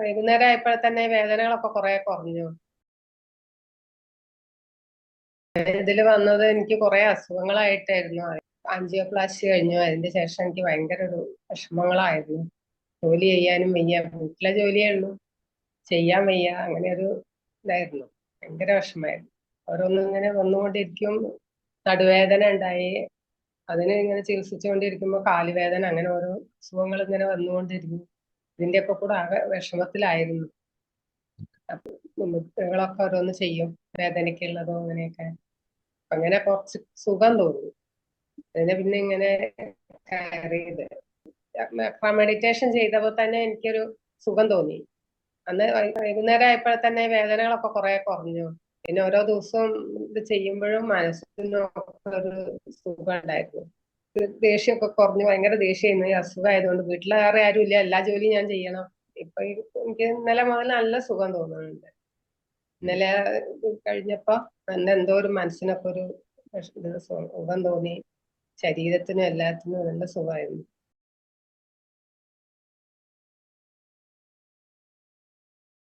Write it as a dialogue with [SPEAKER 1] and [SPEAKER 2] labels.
[SPEAKER 1] വൈകുന്നേരം ആയപ്പോൾ തന്നെ വേദനകളൊക്കെ കുറെ കുറഞ്ഞു. ഇതിൽ വന്നത് എനിക്ക് കുറെ അസുഖങ്ങളായിട്ടായിരുന്നു. ആൻജിയോപ്ലാസ്റ്റി കഴിഞ്ഞു. അതിന്റെ ശേഷം എനിക്ക് ഭയങ്കര ഒരു വിഷമങ്ങളായിരുന്നു. ജോലി ചെയ്യാനും വയ്യ. വീട്ടിലെ ജോലിയേ ഉള്ളൂ. ചെയ്യാൻ വയ്യ. അങ്ങനെ ഒരു ഇതായിരുന്നു. ഭയങ്കര വിഷമായിരുന്നു ഓരോന്നും ഇങ്ങനെ വന്നുകൊണ്ടിരിക്കും. നടുവേദന ഉണ്ടായി. അതിനെ ഇങ്ങനെ ചികിത്സിച്ചുകൊണ്ടിരിക്കുമ്പോൾ കാലുവേദന അങ്ങനെ ഓരോ അസുഖങ്ങൾ ഇങ്ങനെ വന്നുകൊണ്ടിരുന്നു ഇതിന്റെയൊക്കെ കൂടെ ആകെ വിഷമത്തിലായിരുന്നു. അപ്പൊ മുട്ടുകളൊക്കെ ഓരോന്ന് ചെയ്യും. വേദനയ്ക്കുള്ളതോ അങ്ങനെയൊക്കെ. അങ്ങനെ കുറച്ച് സുഖം തോന്നി. അതിനെ പിന്നെ ഇങ്ങനെ കയറിയത് മെഡിറ്റേഷൻ ചെയ്തപ്പോൾ തന്നെ എനിക്കൊരു സുഖം തോന്നി. അന്ന് വൈകുന്നേരം ആയപ്പോൾ തന്നെ വേദനകളൊക്കെ കുറെ കുറഞ്ഞു. പിന്നെ ഓരോ ദിവസവും ഇത് ചെയ്യുമ്പോഴും മനസ്സിനൊക്കെ ഒരു സുഖം ഉണ്ടായിരുന്നു. ദേഷ്യമൊക്കെ കുറഞ്ഞു ഭയങ്കര ദേഷ്യമായിരുന്നു ഈ അസുഖമായതുകൊണ്ട് വീട്ടിൽ വേറെ ആരും ഇല്ല. എല്ലാ ജോലിയും ഞാൻ ചെയ്യണം. ഇപ്പൊ എനിക്ക് ഇന്നലെ മുതൽ നല്ല സുഖം തോന്നുന്നുണ്ട്. ഇന്നലെ കഴിഞ്ഞപ്പോ നല്ല എന്തോ ഒരു മനസ്സിനൊക്കെ ഒരു സുഖം തോന്നി. ശരീരത്തിനും എല്ലാത്തിനും നല്ല സുഖമായിരുന്നു.